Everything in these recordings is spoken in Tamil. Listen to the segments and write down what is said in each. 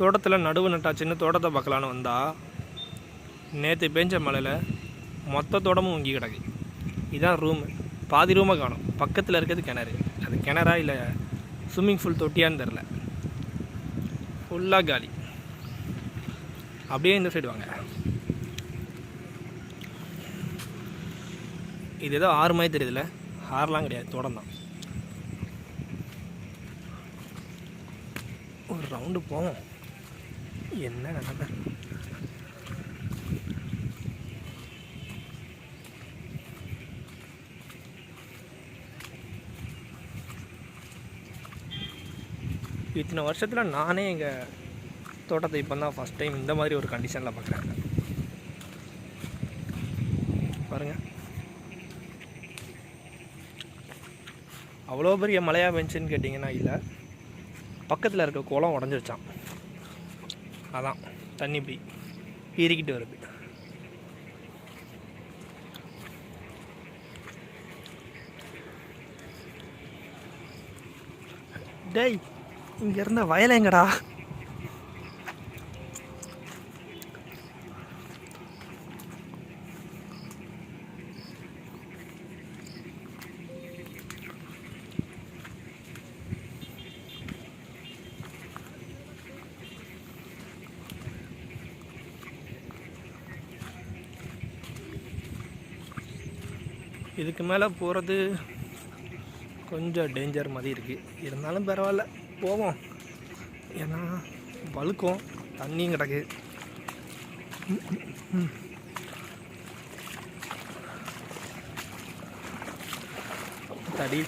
தோட்டத்தில் நடுவு நட்டாச்சுன்னு தோட்டத்தை பார்க்கலான்னு வந்தால் நேற்று பெஞ்ச மழையில் மொத்த தோட்டமும் முங்கி கிடக்கு. இதான் ரூமு பாதி ரூமை காணும். பக்கத்தில் இருக்கிறது கிணறு. அது கிணறா இல்லை ஸ்விம்மிங் ஃபூல் தொட்டியான்னு தெரில ஃபுல்லாக காலி. அப்படியே இந்த சைடு வாங்க. இது ஏதோ ஆறு மாதிரி தெரியுதுல்ல? ஆறுலாம் கிடையாது. தோட்டம் தான். ஒரு ரவுண்டு போவோம். என்ன நிலைமை இத்தனை வருஷத்தில் நானே எங்கள் தோட்டத்தை இப்போ தான் ஃபஸ்ட் டைம் இந்த மாதிரி ஒரு கண்டிஷனில் பார்க்குறேன் பாருங்கள் அவ்வளோ பெரிய மழையாக பெஞ்சுன்னு கேட்டிங்கன்னா இல்லை. பக்கத்தில் இருக்க குளம் உடஞ்சிருச்சான் அதான் தண்ணி இப்படி பீறிக்கிட்டு வருது. டேய் இங்கே இருந்த வயல் எங்கடா? இதுக்கு மேலே போகிறது கொஞ்சம் டேஞ்சர் மாதிரி இருக்குது இருந்தாலும் பரவாயில்ல போவோம். ஏன்னா வழுக்கும் தண்ணியும் கிடக்கு. தடி.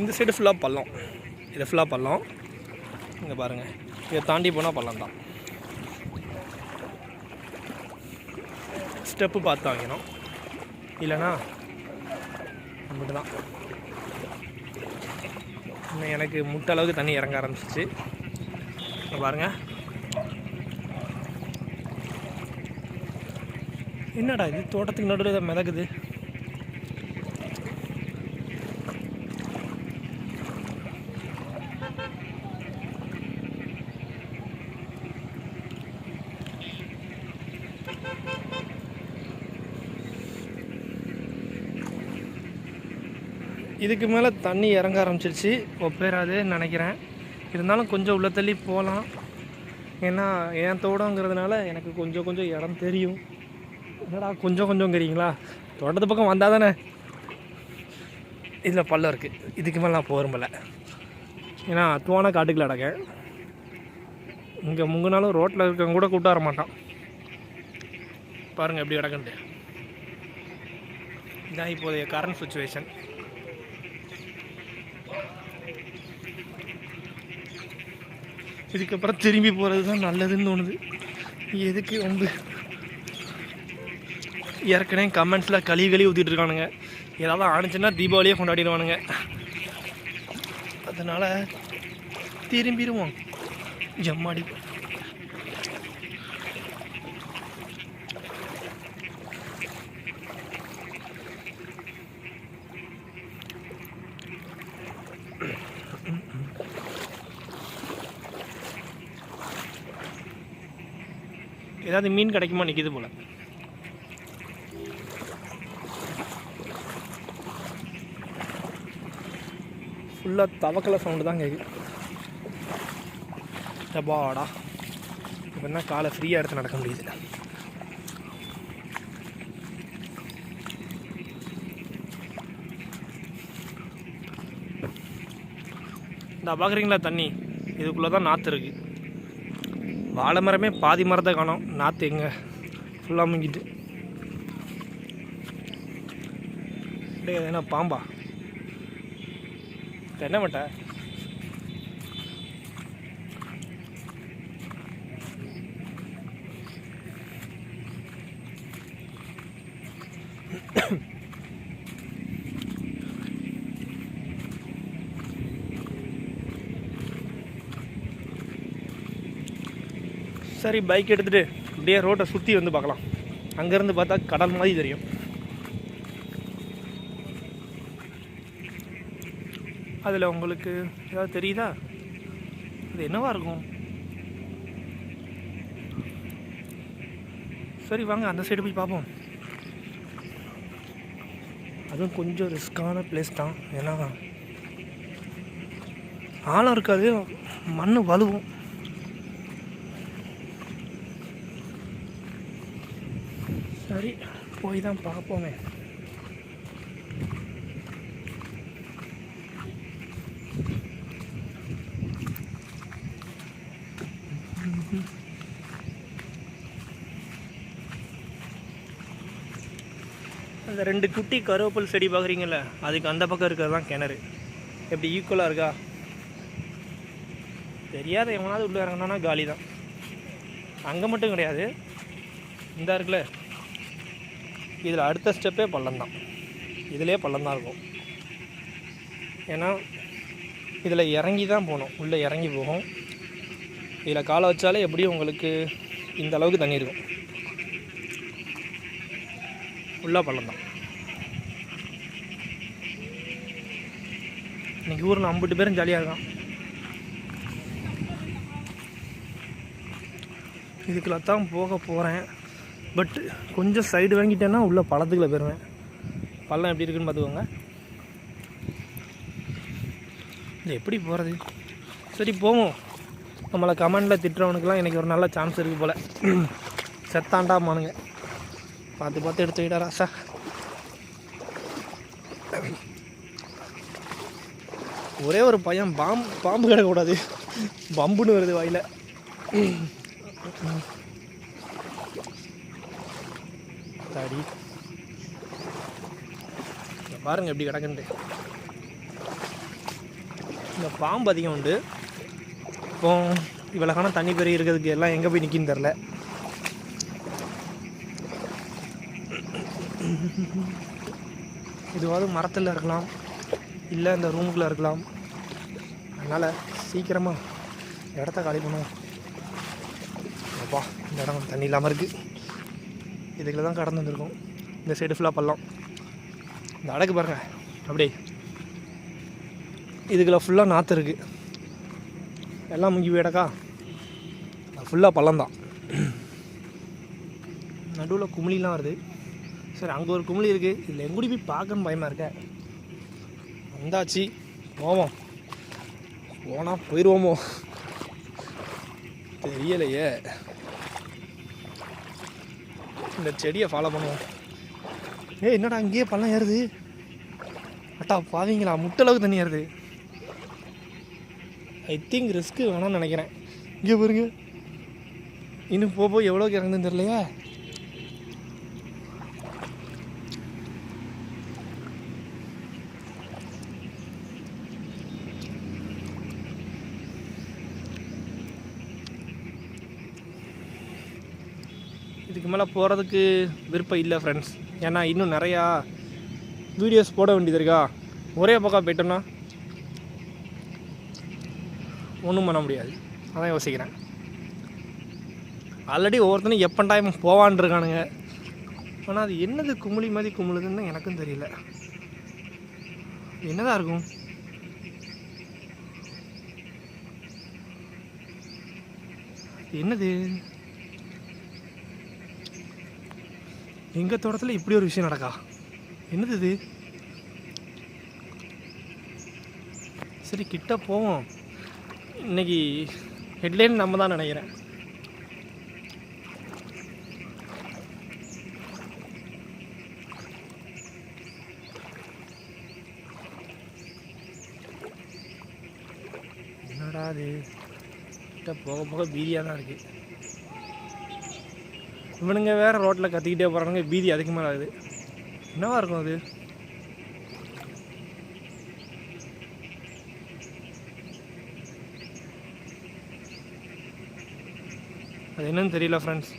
இந்த சைடு ஃபுல்லாக பள்ளம். இது ஃபுல்லாக பள்ளம். இங்கே பாருங்கள் இதை தாண்டி போனால் பள்ளம் தான். ஸ்டெப்பு பார்த்து வாங்கினோம். இல்லைன்னா மட்டும்தான் இன்னும் எனக்கு முட்டை அளவுக்கு தண்ணி இறங்க ஆரம்பிச்சிச்சு. பாருங்கள் பாருங்க. என்னடா இது? தோட்டத்துக்கு நடுவில் மிதக்குது. இதுக்கு மேலே தண்ணி இறங்க ஆரம்பிச்சிருச்சு. ஒப்பேறாதுன்னு நினைக்கிறேன். இருந்தாலும் கொஞ்சம் உள்ள தள்ளி போகலாம் ஏன்னா என் தோட்டங்கிறதுனால எனக்கு கொஞ்சம் கொஞ்சம் இடம் தெரியும். என்னடா கொஞ்சம் கொஞ்சங்கிறீங்களா தோட்டத்து பக்கம் வந்தால் தானே? இதில் பள்ளம் இருக்குது இதுக்கு மேலே நான் போகிறதில்ல ஏன்னா அத்துவான காட்டுக்குள்ள அடக்கேன் இங்கே முங்கினாலும் ரோட்டில் இருக்கவங்க கூட கூப்பிட்டு வர மாட்டான். பாருங்கள் எப்படி கிடக்குன்ட்டு. இதான் இப்போதைய கரண்ட் சுச்சுவேஷன் இதுக்கப்புறம் திரும்பி போகிறது தான் நல்லதுன்னு தோணுது. எதுக்கு வந்து ஏற்கனவே கமெண்ட்ஸில் களி களி ஊற்றிட்டு இருக்கானுங்க. ஏதாவது ஆணுச்சுன்னா தீபாவளியே கொண்டாடிடுவானுங்க. அதனால் திரும்பிடுவோம். ஜம்மாடி ஏதாவது மீன் கிடைக்குமா நிற்கிது போல். ஃபுல்லாக தவக்கலை சவுண்டு தான் கேட்குது டபாடா இப்போ என்ன காலை ஃப்ரீயாக எடுத்து நடக்க முடியுது. இந்த பார்க்குறீங்களா தண்ணி? இதுக்குள்ளே தான் நாற்று இருக்குது வாழை மரமே பாதி மரத்தை காணோம். நாற்று எங்கே? ஃபுல்லாக முங்கிட்டு. டேய் என்ன பாம்பா? என்ன மட்ட? சரி பைக் எடுத்துகிட்டு அப்படியே ரோட்டை சுற்றி வந்து பார்க்கலாம். அங்கேருந்து பார்த்தா கடல் மாதிரி தெரியும். அதில் உங்களுக்கு ஏதாவது தெரியுதா? அது என்னவாக இருக்கும்? சரி வாங்க அந்த சைடு போய் பார்ப்போம். அதுவும் கொஞ்சம் ரிஸ்க்கான பிளேஸ் தான். ஏன்னா ஆழம் இருக்காது மண் வலுவும். போய் தான் பார்ப்போமே. அந்த ரெண்டு குட்டி கருவேப்பில் செடி பார்க்குறீங்கல்ல அதுக்கு அந்த பக்கம் இருக்கிறது தான் கிணறு. எப்படி ஈக்குவலாக இருக்கா? தெரியாத எவனாவது உள்ளே இறங்கினானா காலி தான் அங்கே மட்டும் கிடையாது. இந்த இருக்குல்ல? இதில் அடுத்த ஸ்டெப்பே பள்ளம் தான். இதிலே பள்ளம் தான் இருக்கும். ஏன்னா இதில் இறங்கி தான் போகணும். உள்ளே இறங்கி போகும். இதில் காலை வச்சாலே எப்படியும் உங்களுக்கு இந்த அளவுக்கு தண்ணி இருக்கும். உள்ளே பள்ளம் தான். இன்னைக்கு ஊரில் ஐம்பது பேரும் ஜாலியாக இருக்கான். இதுக்குள்ள தான் போக போகிறேன் பட் கொஞ்சம் சைடு வாங்கிட்டேன்னா உள்ளே பள்ளத்துக்குள்ள போயிடுவேன் பள்ளம் எப்படி இருக்குன்னு பார்த்துக்கோங்க. இது எப்படி போகிறது சரி போவோம். நம்மளை கமெண்டில் திட்டுறவனுக்கெல்லாம் எனக்கு ஒரு நல்ல சான்ஸ் இருக்குது போல். செத்தாண்டா மானுங்க பார்த்து பார்த்து எடுத்துக்கிட்டாரா சார் ராசா ஒரே ஒரு பையன் பாம்பு பாம்பு கிடக்கூடாது பம்புன்னு வருது வாயில். தாடி. பாருங்க எப்படி கிடக்குன்ட்டு இந்த பாம்பு அதிகம் உண்டு. இப்போ இவ்வளோ காணம் தண்ணி பெரிய இருக்கிறதுக்கு எல்லாம் எங்கே போய் நிற்கின்னு தெரில இதுவாவது மரத்தில் இருக்கலாம். இல்லை இந்த ரூமுக்குள்ளே இருக்கலாம். அதனால் சீக்கிரமாக இடத்த காலி பண்ணுவோம். அப்பா இந்த இடம் தண்ணி இல்லாமல் இருக்குது இதுக்குள்ள தான் கடந்து வந்திருக்கோம். இந்த சைடு ஃபுல்லாக பள்ளம். இந்த அடக்கு பாருங்கள் அப்படியே. இதுக்குள்ள ஃபுல்லாக நாற்று இருக்குது எல்லாம் முங்கி போயிடக்கா. ஃபுல்லாக பள்ளம் தான். நடுவில் குமிழிலாம் வருது. சரி அங்கே ஒரு குமிழி இருக்குது இதில் எங்கூடி போய் பார்க்கணும் பயமாக இருக்க. வந்தாச்சு. போவோம். போனால் போயிடுவோமோ தெரியலையே. இந்த செடியை ஃபாலோ பண்ணுவோம். ஏய் என்னடா அங்கேயே பள்ளம் ஏறுது? அட்டா பாவீங்களா? முட்டளவுக்கு தண்ணி ஏறுது. ஐ திங்க் ரிஸ்க்கு வேணாம்னு நினைக்கிறேன். இங்கே பாருங்க. இன்னும் போக போய் எவ்வளோக்கு இறங்குதுன்னு தெரியலையா? இதுக்கு மேலே போகிறதுக்கு விருப்பம் இல்லை ஃப்ரெண்ட்ஸ் ஏன்னா இன்னும் நிறையா வீடியோஸ் போட வேண்டியது இருக்கா? ஒரே பக்கம் போயிட்டோம்னா ஒன்றும் பண்ண முடியாது. அதான் யோசிக்கிறேன். ஆல்ரெடி ஒவ்வொருத்தனும் எப்போ டைம் போவான் இருக்கானுங்க. ஆனால் அது என்னது குமிழி மாதிரி குமிழுதுன்னு எனக்கும் தெரியல. என்னதான் இருக்கும்? என்னது? எங்கள் தோட்டத்தில் இப்படி ஒரு விஷயம் நடக்கா? என்னது இது? சரி கிட்ட போவோம். இன்னைக்கு ஹெட்லைன் நம்ம தான் நினைக்கிறேன். என்னடா அது கிட்ட போக போக பீதியாக தான் இருக்குது இவனுங்க வேறு ரோட்டில் கத்திக்கிட்டே போகிறானுங்க பீதி அதிகமாக ஆகுது என்னவா இருக்கும் அது? அது என்னன்னு தெரியல ஃப்ரெண்ட்ஸ்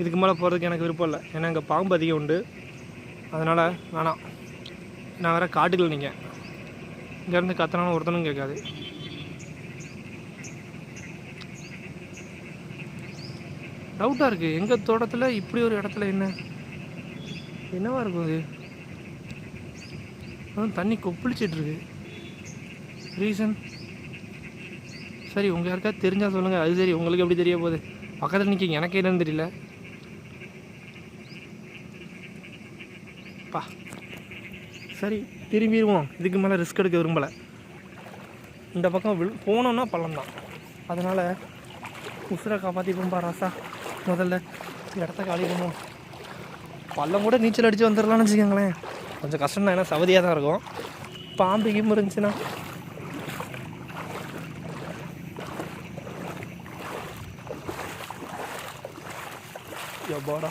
இதுக்கு மேலே போகிறதுக்கு எனக்கு விருப்பம் இல்லை. ஏன்னா இங்கே பாம்பு அதிகம் உண்டு. அதனால் வேணாம். நான் வேறு காட்டுக்குள்ள நீங்கள் இங்கேருந்து கத்தினாலும் ஒருத்தனும் கேட்காது. டவுட்டாக இருக்குது எங்கள் தோட்டத்தில்? இப்படி ஒரு இடத்துல என்ன? என்னவா இருக்கும் அது? அதுவும் தண்ணி கொப்பளிச்சிட்ருக்கு. ரீசன் சரி உங்கள் யாருக்காவது தெரிஞ்சால் சொல்லுங்கள் அது சரி உங்களுக்கு எப்படி தெரிய போகுது? பக்கத்தில் நிற்க எனக்கு என்னன்னு தெரியல. பா. சரி திரும்பிடுவோம் இதுக்கு மேலே ரிஸ்க் எடுக்க விரும்பலை. இந்த பக்கம் வில் போனோன்னா பள்ளம் தான் அதனால் உசுரை காப்பாற்றிப்போம்பா ராசா. முதல்ல இடத்த காலி பண்ணுவோம். பள்ளம் கூட நீச்சல் அடித்து வந்துடலாம்னு வச்சுக்கோங்களேன். கொஞ்சம் கஷ்டம் தான் ஏன்னா சவதியாக தான் இருக்கும். பாம்பு கீம்பு இருந்துச்சுன்னா எப்பாடா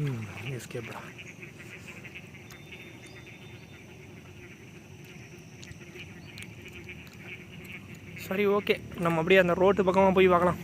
ம் எஸ்கேப்டா சரி ஓகே. நம்ம அப்படியே அந்த ரோட்டு பக்கமாக போய் பார்க்கலாம்.